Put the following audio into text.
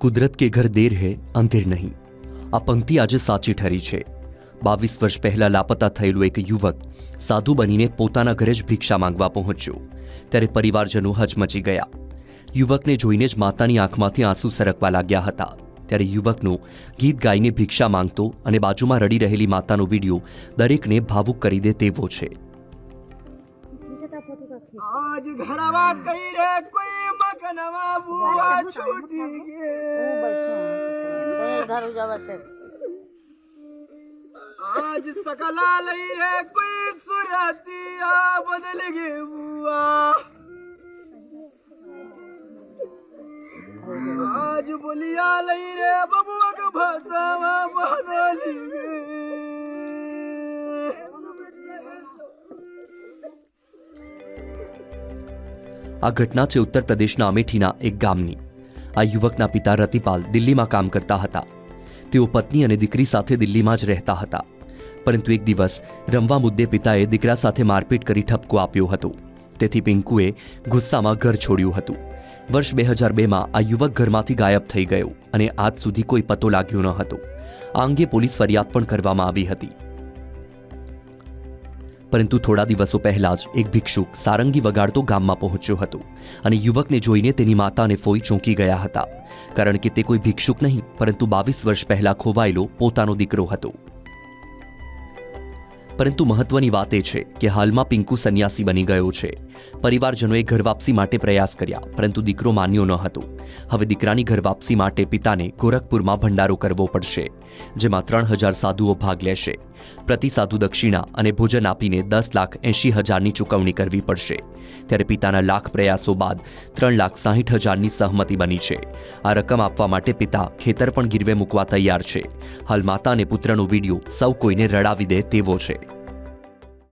કુદરત કે ઘર દેર હે અંધેર નહીં. આ પંક્તિ આજે સાચી ઠરી છે. બાવીસ વર્ષ પહેલાં લાપતા થયેલું એક યુવક સાધુ બનીને પોતાના ઘરે જ ભિક્ષા માંગવા પહોંચ્યો. ત્યારે પરિવારજનો હચમચી ગયા. યુવકને જોઈને જ માતાની આંખમાંથી આંસુ સરકવા લાગ્યા હતા. ત્યારે યુવકનું ગીત ગાઈને ભિક્ષા માંગતો અને બાજુમાં રડી રહેલી માતાનો વીડિયો દરેકને ભાવુક કરી દે તેવો છે. આજ ઘણા વાત કહી રે કોઈ कनवा बुआ छूटी गे इधर से आज सकला लई रे कोई सुरतिया बदल गे बुआ। आज बोलिया लई रे बबुआ का भसावा આ ઘટના છે ઉત્તર પ્રદેશના અમેઠીના એક ગામની. આ યુવકના પિતા રતિપાલ દિલ્હીમાં કામ કરતા હતા. તેઓ પત્ની અને દીકરી સાથે દિલ્હીમાં જ રહેતા હતા. પરંતુ એક દિવસ રમવા મુદ્દે પિતાએ દીકરા સાથે મારપીટ કરી ઠપકો આપ્યો હતો. તેથી પિંકુએ ગુસ્સામાં ઘર છોડ્યું હતું. વર્ષ બે હજાર બેમાં આ યુવક ઘરમાંથી ગાયબ થઈ ગયો અને આજ સુધી કોઈ પતો લાગ્યો ન હતો. આ અંગે પોલીસ ફરિયાદ પણ કરવામાં આવી હતી. પરંતુ થોડા દિવસો પહેલા જ એક ભિક્ષુક સારંગી વગાડતો ગામમાં પહોંચ્યો હતો અને યુવકને જોઈને તેની માતા અને ફોઈ ચોંકી ગયા હતા. કારણ કે તે કોઈ ભિક્ષુક નહીં, પરંતુ બાવીસ વર્ષ પહેલા ખોવાયેલો પોતાનો દીકરો હતો. પરંતુ મહત્વની વાત એ છે કે હાલમાં પિંકુ સંન્યાસી બની ગયો છે. પરિવારજનોએ ઘર વાપસી માટે પ્રયાસ કર્યા, પરંતુ દીકરો માન્યો ન હતો. હવે દીકરાની ઘર વાપસી માટે પિતાને ગોરખપુરમાં ભંડારો કરવો પડશે, જેમાં ત્રણ હજાર સાધુઓ ભાગ લેશે. પ્રતિ સાધુ દક્ષિણા અને ભોજન આપીને દસ લાખ એંશી હજારની ચૂકવણી કરવી પડશે. ત્યારે પિતાના લાખ પ્રયાસો બાદ ત્રણ લાખ સાહીઠ હજારની સહમતિ બની છે. આ રકમ આપવા માટે પિતા ખેતર પણ ગીરવે મૂકવા તૈયાર છે. હાલ માતા અને પુત્રનો વીડિયો સૌ કોઈને રડાવી દે તેવો છે.